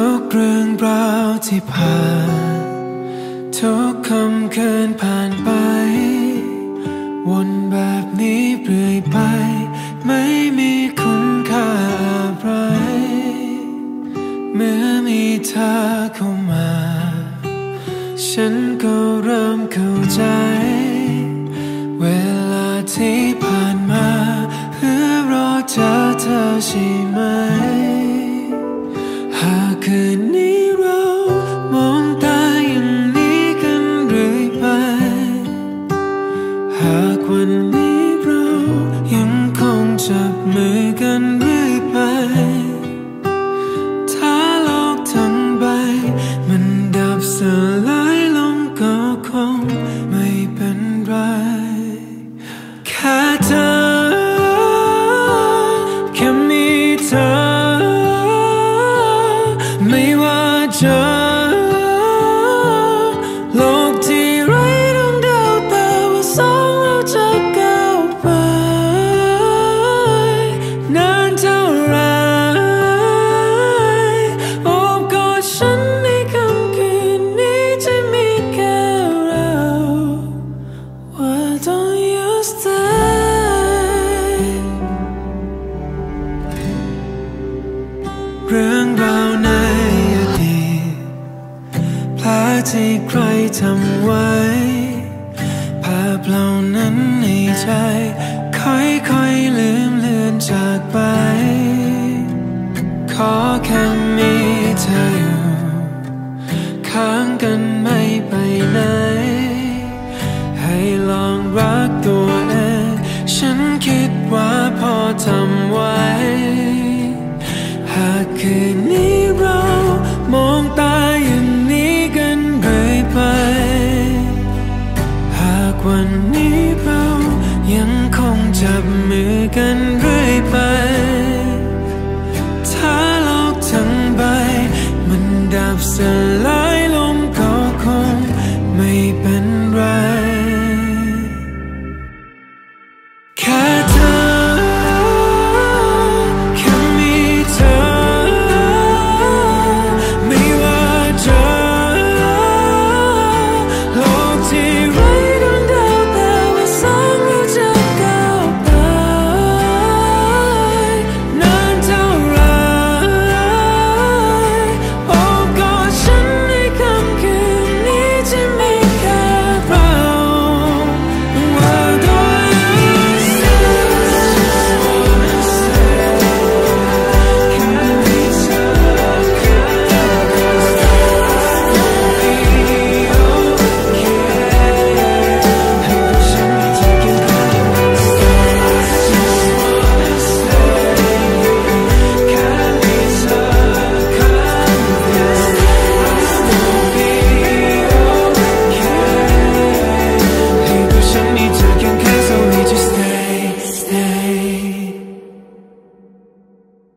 ุกเรื่องราวที่ผ่าน ทุกคำคืนผ่านไป วนแบบนี้เรื่อยไป ไม่มีคุณค่าอะไรเมื่อมีเธอเข้ามา ฉันก็เริ่มเข้าใจ เวลาที่ผ่านมา เพื่อรอเจอเธอใช่ไหม วันนี้เรายังคงจับมือกันเรื่อยไป ถ้าโลกทั้งใบ มันดับสลายลงก็คงไม่เป็นไร แค่เธอ แค่มีเธอ ไม่ว่าจอ ที่ใครทำไว้ ภาพเหล่านั้นในใจ ค่อยๆลืมเลือนจากไป ขอแค่มีเธออยู่ค้างกันไม่ไปไหน ให้ลองรักตัวเอง ฉันคิดว่าพอทำไว้ หากคืนนี้